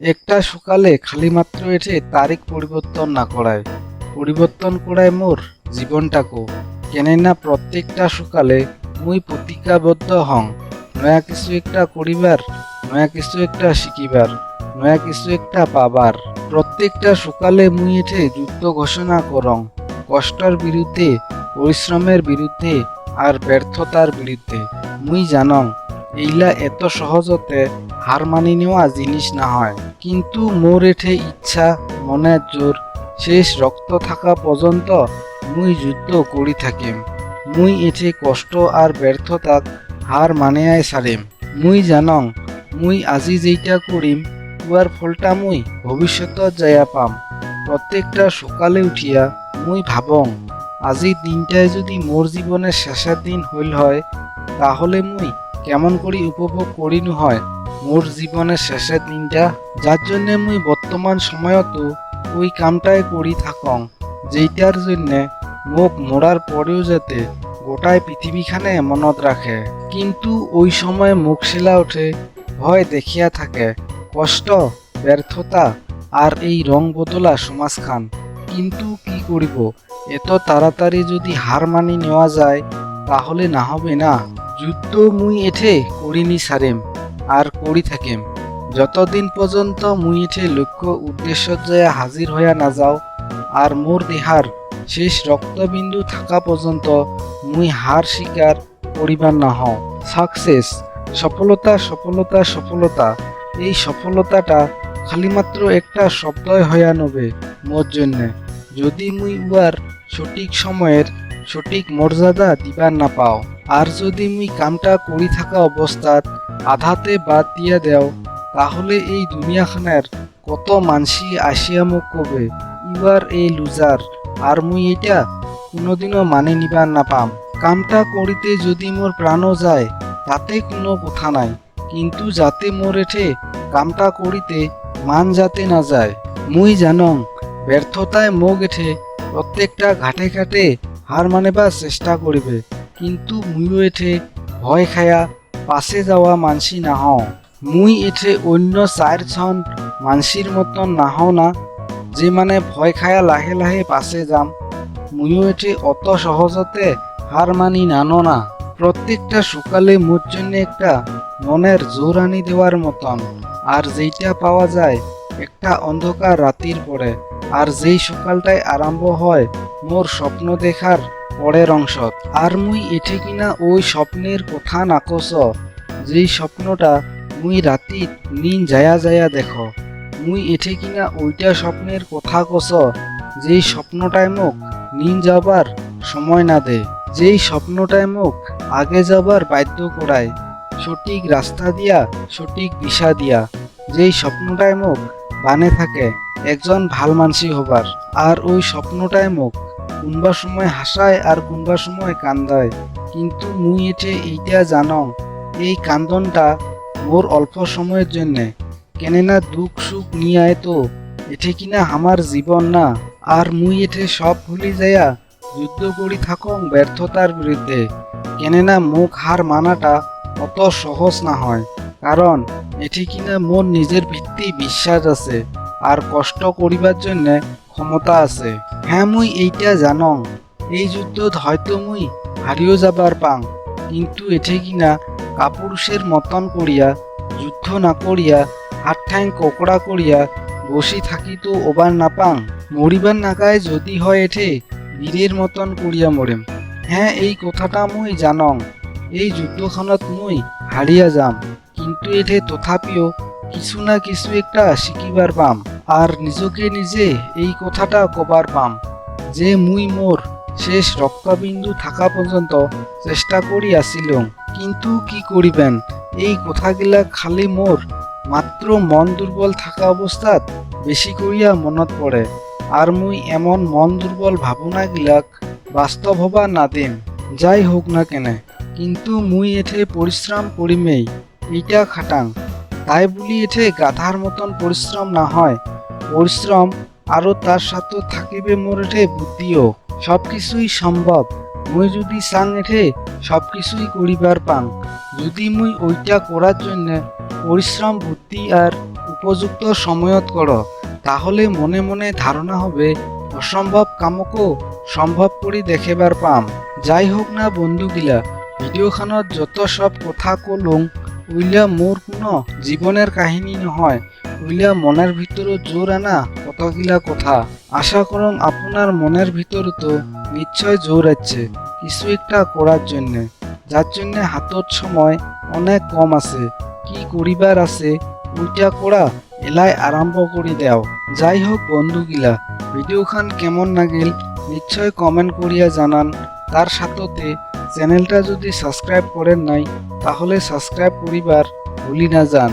একটা সকালে খালি মাত্র এঠে তারিখ পরিবর্তন না করায়। পরিবর্তন করায় মোর জীবনটাকো কেননা প্রত্যেকটা সকালে মুই প্রতিজ্ঞাবদ্ধ হং, নয়া কিছু একটা করিবার, নয়া কিছু একটা শিকিবার নয়া কিছু একটা পাবার। প্রত্যেকটা সকালে মুই এঠে যুদ্ধ ঘোষণা করং, কষ্টের বিরুদ্ধে, পরিশ্রমের বিরুদ্ধে আর ব্যর্থতার বিরুদ্ধে। মুই জানং এইলা এত সহজতে হার মানি নেওয়া জিনিস না হয়। কিন্তু মোর এঠে ইচ্ছা, মনে জোর শেষ রক্ত থাকা পর্যন্ত মুই যুদ্ধ করি থাকিম। মুই এঠে কষ্ট আর ব্যর্থতাক হার মানিয়াই সারিম মুই জানং, মুই আজি যেইটা করিম উয়ার ফলটা মুই ভবিষ্যতত যাইয়া পাম। প্রত্যেকটা সকালে উঠিয়া মুই ভাবং, আজি দিনটাই যদি মোর জীবনের শেষের দিন হইল হয়, তাহলে মুই কেমন করি উপভোগ করিনু হয়? মোর জীবনের শেষের দিনটা, যার জন্যে মুই বর্তমান সময়তো ওই কামটাই করি থাকং, যেইটার জন্যে মোক মরার পরেও যাতে গোটায় পৃথিবীখানে মনত রাখে। কিন্তু ওই সময় মুখ শিলা ওঠে, ভয় দেখিয়া থাকে, কষ্ট, ব্যর্থতা আর এই রং বদলা সমাজখান। কিন্তু কি করিব? এত তাড়াতাড়ি যদি হার মানি নেওয়া যায়, তাহলে না হবে না। যুদ্ধ মুই এঠে করিনি সারেম, আর করি থাকিম। যতদিন পর্যন্ত মুই এঠে লক্ষ্য উদ্দেশ্য যায় হাজির হইয়া না যাও আর মোর দেহার শেষ রক্তবিন্দু থাকা পর্যন্ত মুই হার স্বীকার করিবার না হও সাকসেস সফলতা সফলতা সফলতা, এই সফলতাটা খালিমাত্র একটা শব্দই হইয়া নবে মোর জন্যে। যদি মুই উয়ার সঠিক সময়ের সঠিক মর্যাদা দিবার না পাও আর যদি মুই কামটা করি থাকা অবস্থাত আধাতে বাদ দিয়া দেও, তাহলে এই দুনিয়াখানের কত মানসি আসিয়া মোক কবে ইবার এই লুজার আর মুই এটা কোনোদিনও মানে নিবার না পাম কামটা করিতে যদি মোর প্রাণও যায়, তাতে কোনো কথা নাই। কিন্তু যাতে মোর এঠে কামটা করিতে মান যাতে না যায় মুই জানং ব্যর্থতায় মোক এঠে প্রত্যেকটা ঘাটে ঘাটে হার মানেবার চেষ্টা করিবে কিন্তু মুইও এঠে ভয় খায়া পাশে যাওয়া মানসি না হও মুই এঠে অন্য চারজন মানসির মতন না হও না, যে মানে ভয় খায়া লাহে লাহে পাশে যাম। মুইও এঠে অত সহজতে হার মানি নানো না। প্রত্যেকটা সকালে মোর জন্য একটা মনের জোর আনি দেওয়ার মতন। আর যেইটা পাওয়া যায়, একটা অন্ধকার রাতির পরে আর যেই সকালটায় আরম্ভ হয় মোর স্বপ্ন দেখার পরের অংশত। আর মুই এঠে কিনা ওই স্বপ্নের কথা নাকস যেই স্বপ্নটা মুই রাতি নিন যায়া যায়া দেখো। মুই এঠে কিনা ওইটা স্বপ্নের কথা কস যেই স্বপ্নটায় মোক নিন যাবার সময় না দে। যেই স্বপ্নটায় মোক আগে যাবার বাধ্য করায় সঠিক রাস্তা দিয়া, সঠিক দিশা দিয়া। যেই স্বপ্নটায় মোক বানে থাকে, একজন ভালো মানসি হবার। আর ওই স্বপ্নটায় মোক কোনবা সময় হাসায় আর কোনবা সময় কান্দায়। কিন্তু মুই এঠে এইটা জানং এই কান্দনটা মোর অল্প সময়ের জন্যে। কেননা দুঃখ সুখ নিয়ে আয় তো এঠে কিনা আমার জীবন না। আর মুই এঠে সব ভুলি যাইয়া যুদ্ধ করি থাকং ব্যর্থতার বিরুদ্ধে কেননা মুখ হার মানাটা অত সহজ না হয় কারণ এটি কিনা মোর নিজের ভিত্তি বিশ্বাস আছে, আর কষ্ট করিবার জন্যে ক্ষমতা আছে। হ্যাঁ মুই এইটা জানং। এই যুদ্ধত হয়তো মুই হারিও যাবার পাং। কিন্তু এঠে কিনা কাপুরুষের মতন করিয়া, যুদ্ধ না করিয়া হাত ঠ্যাং কোকড়া করিয়া বসি থাকি তো ওবার না পাং মরিবার নাগায় যদি হয় এঠে বীরের মতন করিয়া মরেম হ্যাঁ এই কথাটা মুই জানং। এই যুদ্ধখনত মুই হারিয়া যাম। কিন্তু এঠে তথাপিও কিছু না কিছু একটা শিকিবার পাম। আর নিজকে নিজে এই কথাটা কবার পাম যে মুই মোর শেষ রক্তবিন্দু থাকা পর্যন্ত চেষ্টা করি আসিলং কিন্তু কি করিবেন এই কথাগিলা খালি মোর মাত্র মন দুর্বল থাকা অবস্থাত বেশি করিয়া মনত পড়ে আর মুই এমন মন দুর্বল ভাবনাগিলাক বাস্তব হবা না দিম যাই হোক না কেনে। কিন্তু মুই এঠে পরিশ্রম করিমেই এইটা খাটাং। তাই বলি এঠে গাধার মতন পরিশ্রম না হয় পরিশ্রম আরও তার সাথে থাকিবে মোর এঠে বুদ্ধিও। সব কিছুই সম্ভব। মুই যদি চাং এঠে সব কিছুই করিবার পাং। যদি মুই ওইটা করার জন্য পরিশ্রম, বুদ্ধি আর উপযুক্ত সময়ত কর, তাহলে মনে মনে ধারণা হবে, অসম্ভব কামকো সম্ভৱ কৰি দেখিবাৰ পাম। যাই হোক না বন্ধুগিলা ভিডিঅ'খনত যত সব কথা কলুং, উইলা মোৰ কোনো জীৱনের কাহিনী নহয়। উইলা মনের ভিতৰত জোর আনা কতগিলা কথা। আশা করুন আপনার মনের ভিতরতো নিশ্চয় জোর আছে, কিছু একটা করার জন্য। যার জন্য হাতত সময় অনেক কম আছে, কি করিবার আছে ওইটা করা এলাই আরম্ভ করে দাও। যাই হোক বন্ধুগিলা ভিডিওখান কেমন লাগিল, নিশ্চয় কমেন্ট করিয়া জানান। তার সাথতে চ্যানেলটা যদি সাবস্ক্রাইব করেন নাই, তাহলে সাবস্ক্রাইব করিবার ভুলি না যান